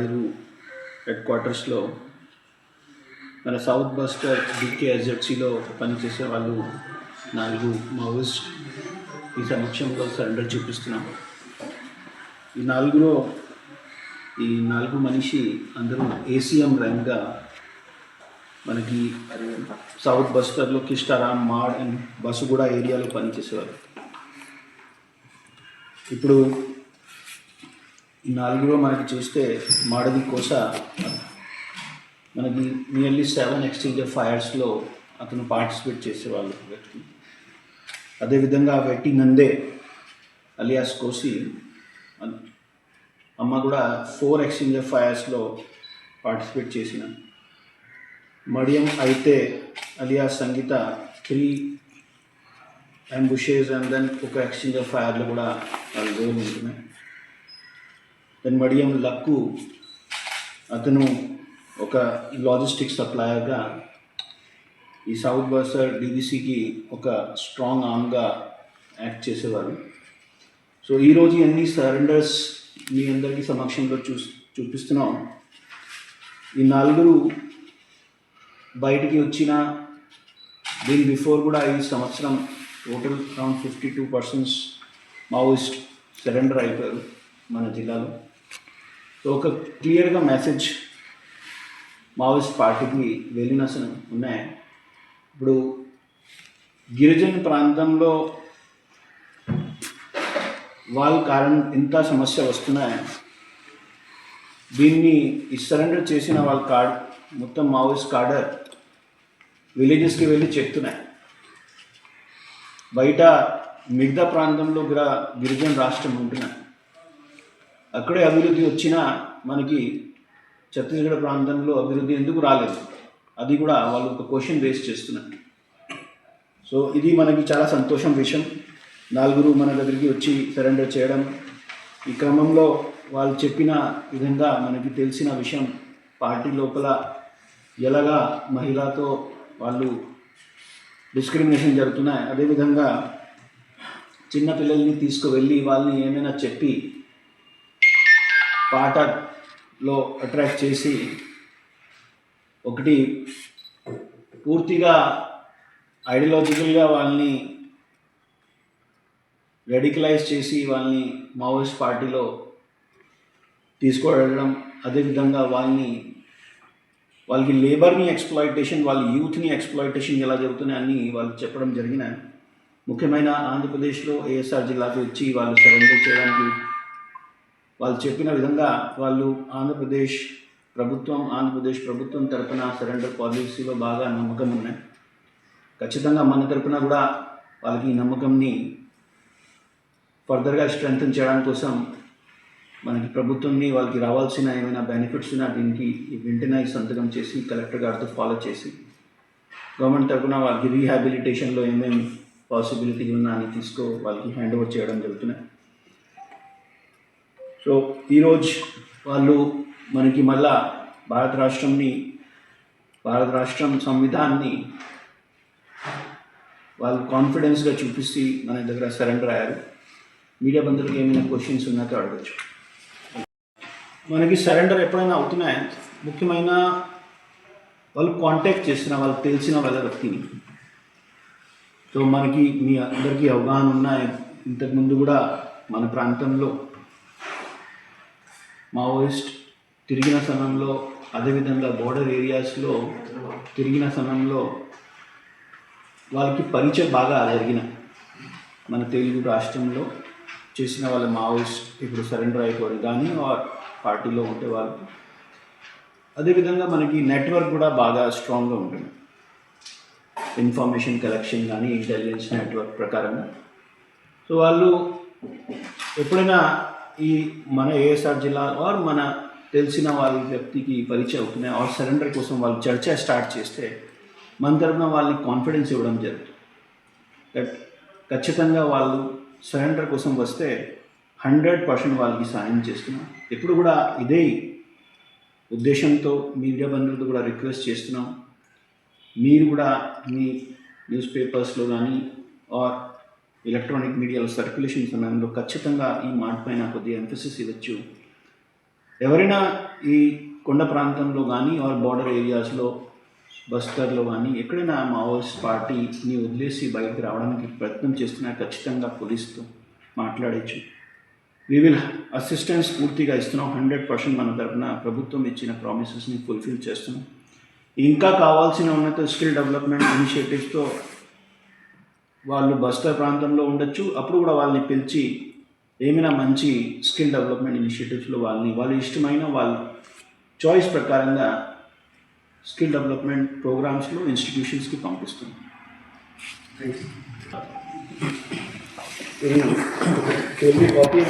Maderu head క్వార్టర్స్లో మన south buster డికేఎస్జెడ్సీలో పనిచేసే వాళ్ళు నాలుగు మావోయిస్ట్ ఈ సమక్షంలో సరెండర్ చూపిస్తున్నాం. ఈ నాలుగులో ఈ నాలుగు మనిషి అందరూ ఏసీఎం ర్యాంక్గా మనకి సౌత్ బస్టర్లో కిష్టారామ్ మాడ్ అండ్ బసుగూడ ఏరియాలో పనిచేసేవారు. ఇప్పుడు నాలుగులో మనకి చూస్తే మాడది కోస మనకి నియర్లీ సెవెన్ ఎక్స్చేంజ్ ఆఫ్ ఫైర్స్లో అతను పార్టిసిపేట్ చేసేవాళ్ళు. వ్యక్తి అదేవిధంగా వెట్టి నందే అలియాస్ కోసి అమ్మ కూడా ఫోర్ ఎక్స్చేంజ్ ఆఫ్ ఫైర్స్లో పార్టిసిపేట్ చేసిన. మడియం అయితే alias Sangeeta three ambushes and then ఒక ఎక్స్చేంజ్ ఆఫ్ ఫైర్లు కూడా వాళ్ళు రోల్ ఉంటున్నాయి దెన్ మడియం లక్కు అతను ఒక లాజిస్టిక్ సప్లయర్గా ఈ సౌత్ బస్టర్ డీవీసీకి ఒక స్ట్రాంగ్ ఆర్మ్గా యాక్ట్ చేసేవారు సో ఈరోజు ఎన్ని సరెండర్స్ మీ అందరికీ సమక్షంలో చూ చూపిస్తున్నాం. ఈ నలుగురు బయటికి వచ్చిన దీని బిఫోర్ కూడా ఈ సంవత్సరం total around fifty two persons Maoist surrender అయిపోయారు మన జిల్లాలో. ఒక క్లియర్గా మెసేజ్ మావోయిస్ట్ పార్టీకి వెళ్ళిన ఉన్నాయి. ఇప్పుడు గిరిజన ప్రాంతంలో వాళ్ళ కారణం ఇంత సమస్య వస్తున్నాయి దీన్ని ఈ సరెండర్ చేసిన వాళ్ళ కార్డ్ మొత్తం మావోయిస్ట్ కార్డర్ విలేజెస్కి వెళ్ళి చెప్తున్నాయి. బయట మిగతా ప్రాంతంలో కూడా గిరిజన రాష్ట్రం ఉంటున్నాయి. అక్కడే అభివృద్ధి వచ్చినా మనకి ఛత్తీస్గఢ్ ప్రాంతంలో అభివృద్ధి ఎందుకు రాలేదు? అది కూడా వాళ్ళు ఒక క్వశ్చన్ రేస్ చేస్తున్నారు సో ఇది మనకి చాలా సంతోషం విషయం. నలుగురు మన దగ్గరికి వచ్చి సరెండర్ చేయడం ఈ క్రమంలో వాళ్ళు చెప్పిన విధంగా మనకి తెలిసిన విషయం పార్టీ లోపల ఎలాగా మహిళతో వాళ్ళు డిస్క్రిమినేషన్ జరుగుతున్నాయి అదేవిధంగా చిన్నపిల్లల్ని తీసుకువెళ్ళి వాళ్ళని ఏమైనా చెప్పి పాటలో అట్రాక్ట్ చేసి ఒకటి పూర్తిగా ఐడియాలజికల్గా వాళ్ళని రెడికలైజ్ చేసి వాళ్ళని మావోయిస్ట్ పార్టీలో తీసుకువెళ్ళడం అదేవిధంగా వాళ్ళని వాళ్ళకి లేబర్ని ఎక్స్ప్లాయిటేషన్ వాళ్ళ యూత్ని ఎక్స్ప్లాయిటేషన్ ఎలా జరుగుతున్నాయని వాళ్ళు చెప్పడం జరిగిన ముఖ్యమైన ఆంధ్రప్రదేశ్లో ఏఎస్ఆర్ జిల్లాకి వచ్చి వాళ్ళు సరెండర్ చేయడానికి వాళ్ళు చెప్పిన విధంగా వాళ్ళు ఆంధ్రప్రదేశ్ ప్రభుత్వం ఆంధ్రప్రదేశ్ ప్రభుత్వం తరపున సరెండర్ పాలసీలో బాగా నమ్మకం ఉన్నాయి. ఖచ్చితంగా మన తరపున కూడా వాళ్ళకి ఈ నమ్మకంని ఫర్దర్గా స్ట్రెంగ్తన్ చేయడం కోసం మనకి ప్రభుత్వంని వాళ్ళకి రావాల్సిన ఏమైనా బెనిఫిట్స్ ఉన్నా దీనికి వెంటనే సంతకం చేసి కలెక్టర్ గారితో ఫాలో చేసి గవర్నమెంట్ తరపున వాళ్ళకి రీహాబిలిటేషన్లో ఏమేమి పాసిబిలిటీ ఉన్నా అని తీసుకో వాళ్ళకి హ్యాండ్ ఓవర్ చేయడం జరుగుతున్నాయి. సో ఈరోజు వాళ్ళు మనకి మళ్ళా భారత రాష్ట్రంని భారత రాష్ట్రం సంవిధాన్ని వాళ్ళు కాన్ఫిడెన్స్గా చూపిస్తే మన దగ్గర సరెండర్ అయ్యారు. మీడియా బంధువులకు ఏమైనా క్వశ్చన్స్ ఉన్నాయో అడగచ్చు. మనకి సరెండర్ ఎప్పుడైనా అవుతున్నాయి? ముఖ్యమైన వాళ్ళు కాంటాక్ట్ చేసిన వాళ్ళకి తెలిసిన వాళ్ళ వ్యక్తిని. సో మనకి మీ అందరికీ అవగాహన ఉన్నాయి ఇంతకుముందు కూడా మన ప్రాంతంలో మావోయిస్ట్ తిరిగిన సమయంలో అదేవిధంగా బోర్డర్ ఏరియాస్లో తిరిగిన సమయంలో వాళ్ళకి పరిచయం బాగా జరిగిన మన తెలుగు రాష్ట్రంలో చేసిన వాళ్ళ మావోయిస్ట్ ఇప్పుడు సరెండర్ అయిపోవడం కానీ పార్టీలో ఉంటే వాళ్ళు అదేవిధంగా మనకి నెట్వర్క్ కూడా బాగా స్ట్రాంగ్గా ఉంటుంది. ఇన్ఫర్మేషన్ కలెక్షన్ కానీ ఇంటెలిజెన్స్ నెట్వర్క్ ప్రకారంగా సో వాళ్ళు ఎప్పుడైనా ఈ మన ఏఎస్ఆర్ జిల్లా ఆర్ మన తెలిసిన వాళ్ళ వ్యక్తికి పరిచయం అవుతున్నాయి ఆర్ సరెండర్ కోసం వాళ్ళు చర్చ స్టార్ట్ చేస్తే మన తరఫున వాళ్ళని కాన్ఫిడెన్స్ ఇవ్వడం జరుగుతుంది. ఖచ్చితంగా వాళ్ళు సరెండర్ కోసం వస్తే హండ్రెడ్ పర్సెంట్ వాళ్ళకి సాయం చేస్తున్నాం. ఇప్పుడు కూడా ఇదే ఉద్దేశంతో మీడియా బంధువులతో కూడా రిక్వెస్ట్ చేస్తున్నాం. మీరు కూడా మీ న్యూస్ పేపర్స్లో కానీ ఆర్ ఎలక్ట్రానిక్ మీడియాలో సర్క్యులేషన్ సమయంలో ఖచ్చితంగా ఈ మాటపైన కొద్దిగా ఎంఫసిస్ ఇవ్వచ్చు. ఎవరైనా ఈ కొండ ప్రాంతంలో కానీ ఆర్ బార్డర్ ఏరియాస్లో బస్తర్లో కానీ ఎక్కడైనా మావోయిస్ట్ పార్టీని వదిలేసి బయటకు రావడానికి ప్రయత్నం చేస్తున్నా ఖచ్చితంగా పోలీస్తో మాట్లాడచ్చు. వీ విల్ అసిస్టెన్స్ పూర్తిగా ఇస్తున్నాం. హండ్రెడ్ పర్సెంట్ మన తరఫున ప్రభుత్వం ఇచ్చిన ప్రామిసెస్ని ఫుల్ఫిల్ చేస్తున్నాం. ఇంకా కావాల్సిన ఉన్నత స్కిల్ డెవలప్మెంట్ ఇనిషియేటివ్స్తో వాళ్ళు బస్తర్ ప్రాంతంలో ఉండొచ్చు. అప్పుడు కూడా వాళ్ళని పిలిచి ఏమైనా మంచి స్కిల్ డెవలప్మెంట్ ఇనిషియేటివ్స్లో వాళ్ళని వాళ్ళ ఇష్టమైన వాళ్ళ చాయిస్ ప్రకారంగా స్కిల్ డెవలప్మెంట్ ప్రోగ్రామ్స్లో ఇన్స్టిట్యూషన్స్కి పంపిస్తుంది కాపీ